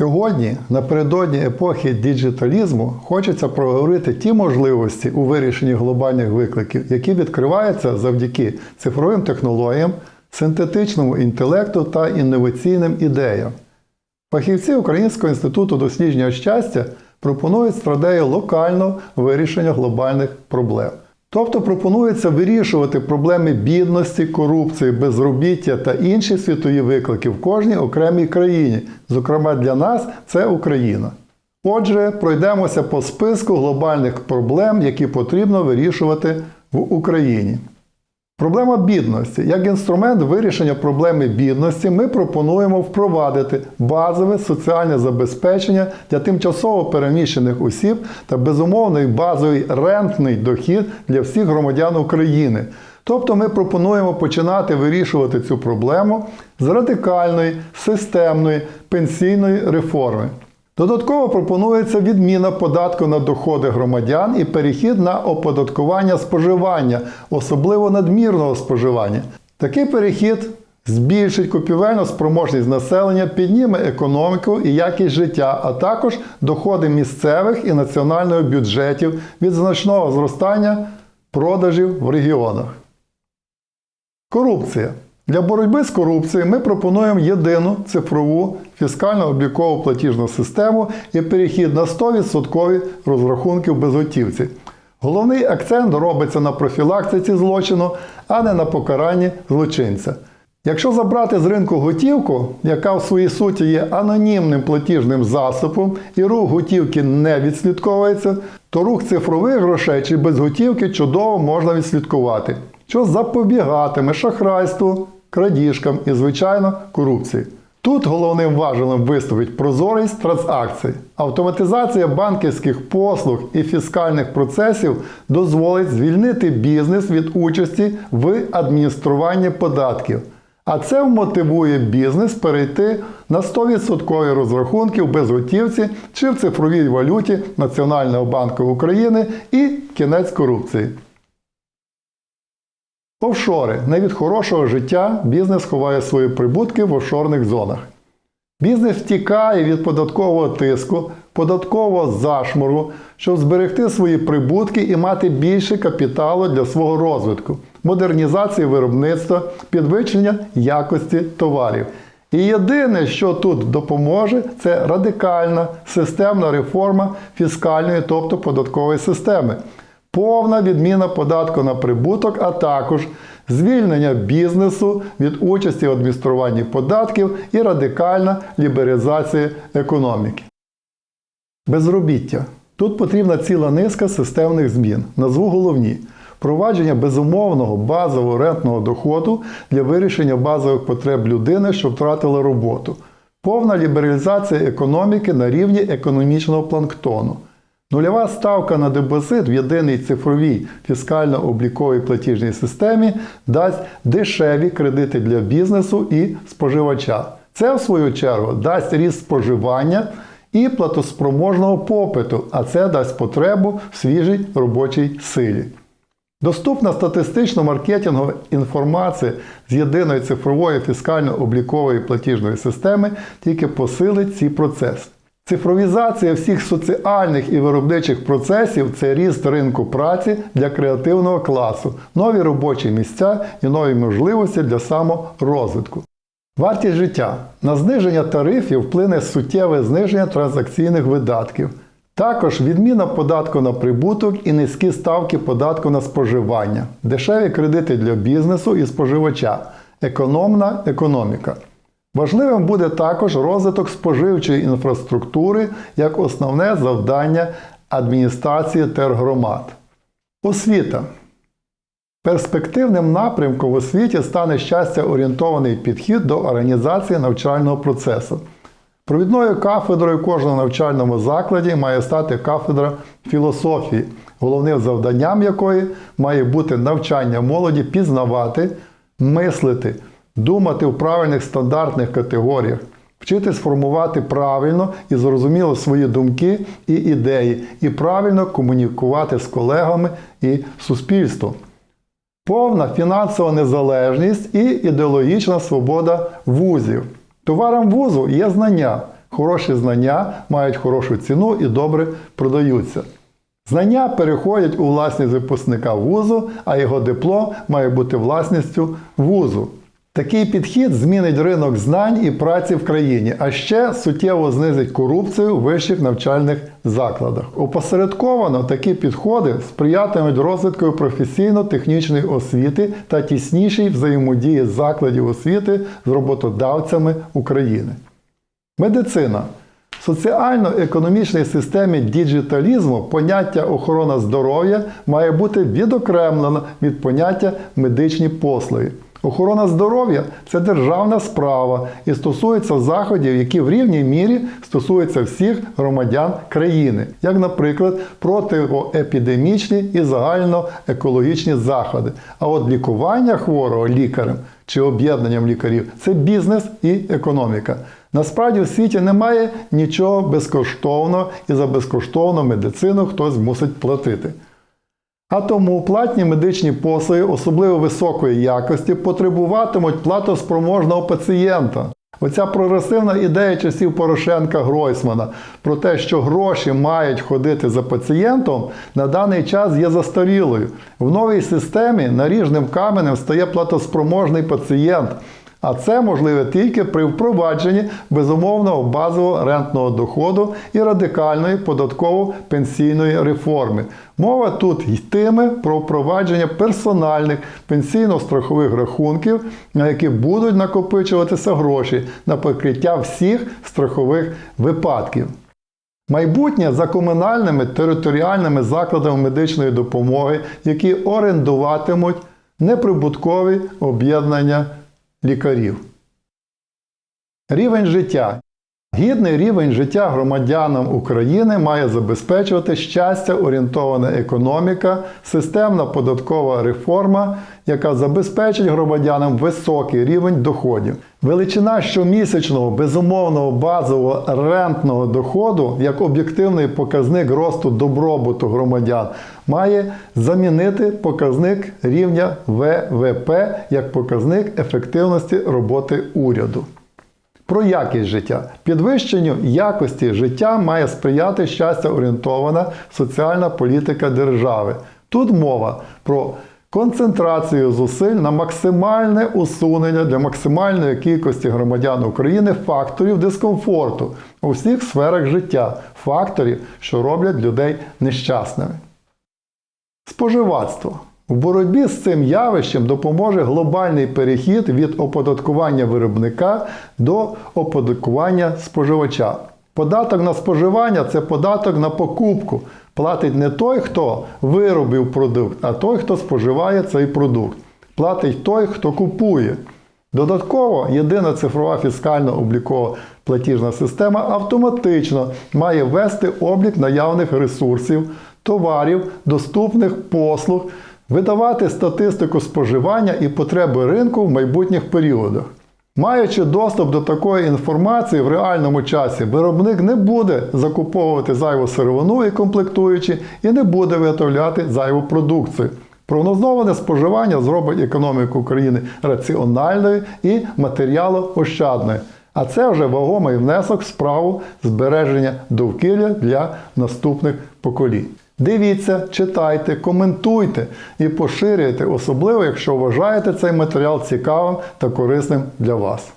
Сьогодні, напередодні епохи діджиталізму, хочеться проговорити ті можливості у вирішенні глобальних викликів, які відкриваються завдяки цифровим технологіям, синтетичному інтелекту та інноваційним ідеям. Фахівці Українського інституту дослідження щастя пропонують стратегію локального вирішення глобальних проблем. Тобто пропонується вирішувати проблеми бідності, корупції, безробіття та інші світові виклики в кожній окремій країні. Зокрема, для нас це Україна. Отже, пройдемося по списку глобальних проблем, які потрібно вирішувати в Україні. Проблема бідності. Як інструмент вирішення проблеми бідності ми пропонуємо впровадити базове соціальне забезпечення для тимчасово переміщених осіб та безумовний базовий рентний дохід для всіх громадян України. Тобто ми пропонуємо починати вирішувати цю проблему з радикальної системної пенсійної реформи. Додатково пропонується відміна податку на доходи громадян і перехід на оподаткування споживання, особливо надмірного споживання. Такий перехід збільшить купівельну спроможність населення, підніме економіку і якість життя, а також доходи місцевих і національних бюджетів від значного зростання продажів в регіонах. Корупція. Для боротьби з корупцією ми пропонуємо єдину цифрову фіскально-облікову платіжну систему і перехід на 100% розрахунків безготівці. Головний акцент робиться на профілактиці злочину, а не на покаранні злочинця. Якщо забрати з ринку готівку, яка в своїй суті є анонімним платіжним засобом і рух готівки не відслідковується, то рух цифрових грошей чи без готівки чудово можна відслідкувати, що запобігатиме шахрайству, крадіжкам і, звичайно, корупції. Тут головним важелем виступить прозорість транзакцій. Автоматизація банківських послуг і фіскальних процесів дозволить звільнити бізнес від участі в адмініструванні податків. А це вмотивує бізнес перейти на 100% розрахунків без готівці чи в цифровій валюті Національного банку України і кінець корупції. Офшори. Не від хорошого життя бізнес ховає свої прибутки в офшорних зонах. Бізнес втікає від податкового тиску, податкового зашмору, щоб зберегти свої прибутки і мати більше капіталу для свого розвитку, модернізації виробництва, підвищення якості товарів. І єдине, що тут допоможе, це радикальна системна реформа фіскальної, тобто податкової системи повна відміна податку на прибуток, а також звільнення бізнесу від участі в адмініструванні податків і радикальна лібералізація економіки. Безробіття. Тут потрібна ціла низка системних змін. Назву головні. Впровадження безумовного базового рентного доходу для вирішення базових потреб людини, що втратила роботу. Повна лібералізація економіки на рівні економічного планктону. Нульова ставка на депозит в єдиній цифровій фіскально-обліковій платіжній системі дасть дешеві кредити для бізнесу і споживача. Це, в свою чергу, дасть ріст споживання і платоспроможного попиту, а це дасть потребу в свіжій робочій силі. Доступна статистично-маркетингова інформація з єдиної цифрової фіскально-облікової платіжної системи тільки посилить ці процеси. Цифровізація всіх соціальних і виробничих процесів це ріст ринку праці для креативного класу, нові робочі місця і нові можливості для саморозвитку. Вартість життя. На зниження тарифів вплине суттєве зниження транзакційних видатків. Також відміна податку на прибуток і низькі ставки податку на споживання, дешеві кредити для бізнесу і споживача, економна економіка. Важливим буде також розвиток споживчої інфраструктури як основне завдання адміністрації тергромад. Освіта. Перспективним напрямком в освіті стане щастя орієнтований підхід до організації навчального процесу. Провідною кафедрою в кожному навчальному закладі має стати кафедра філософії, головним завданням якої має бути навчання молоді пізнавати, мислити думати в правильних стандартних категоріях, вчитись формувати правильно і зрозуміло свої думки і ідеї, і правильно комунікувати з колегами і суспільством. Повна фінансова незалежність і ідеологічна свобода вузів. Товаром вузу є знання. Хороші знання мають хорошу ціну і добре продаються. Знання переходять у власність випускника вузу, а його диплом має бути власністю вузу. Такий підхід змінить ринок знань і праці в країні, а ще суттєво знизить корупцію в вищих навчальних закладах. Опосередковано такі підходи сприятимуть розвитку професійно-технічної освіти та тіснішій взаємодії закладів освіти з роботодавцями України. Медицина. В соціально-економічній системі діджиталізму поняття охорона здоров'я має бути відокремлено від поняття медичні послуги. Охорона здоров'я це державна справа і стосується заходів, які в рівній мірі стосуються всіх громадян країни, як, наприклад, протиепідемічні і загальноекологічні заходи. А от лікування хворого лікарем чи об'єднанням лікарів це бізнес і економіка. Насправді в світі немає нічого безкоштовного і за безкоштовну медицину хтось мусить платити. А тому платні медичні послуги, особливо високої якості, потребуватимуть платоспроможного пацієнта. Оця прогресивна ідея часів Порошенка Гройсмана про те, що гроші мають ходити за пацієнтом, на даний час є застарілою. В новій системі наріжним каменем стає платоспроможний пацієнт. А це можливе тільки при впровадженні безумовного базового рентного доходу і радикальної податково-пенсійної реформи. Мова тут йтиме про впровадження персональних пенсійно-страхових рахунків, на які будуть накопичуватися гроші на покриття всіх страхових випадків. Майбутнє за комунальними територіальними закладами медичної допомоги, які орендуватимуть неприбуткові об'єднання лікарів. Рівень життя. Гідний рівень життя громадянам України має забезпечувати щастя орієнтована економіка, системна податкова реформа, яка забезпечить громадянам високий рівень доходів. Величина щомісячного безумовного базового рентного доходу як об'єктивний показник росту добробуту громадян має замінити показник рівня ВВП як показник ефективності роботи уряду. Про якість життя. Підвищенню якості життя має сприяти щастя орієнтована соціальна політика держави. Тут мова про концентрацію зусиль на максимальне усунення для максимальної кількості громадян України факторів дискомфорту у всіх сферах життя, факторів, що роблять людей нещасними. Споживацтво. В боротьбі з цим явищем допоможе глобальний перехід від оподаткування виробника до оподаткування споживача. Податок на споживання це податок на покупку. Платить не той, хто виробив продукт, а той, хто споживає цей продукт. Платить той, хто купує. Додатково, єдина цифрова фіскально облікова платіжна система автоматично має ввести облік наявних ресурсів, товарів, доступних послуг, видавати статистику споживання і потреби ринку в майбутніх періодах. Маючи доступ до такої інформації в реальному часі, виробник не буде закуповувати зайву сировину і комплектуючі і не буде виготовляти зайву продукцію. Прогнозоване споживання зробить економіку України раціональною і матеріалоощадною. А це вже вагомий внесок в справу збереження довкілля для наступних поколінь. Дивіться, читайте, коментуйте і поширюйте, особливо якщо вважаєте цей матеріал цікавим та корисним для вас.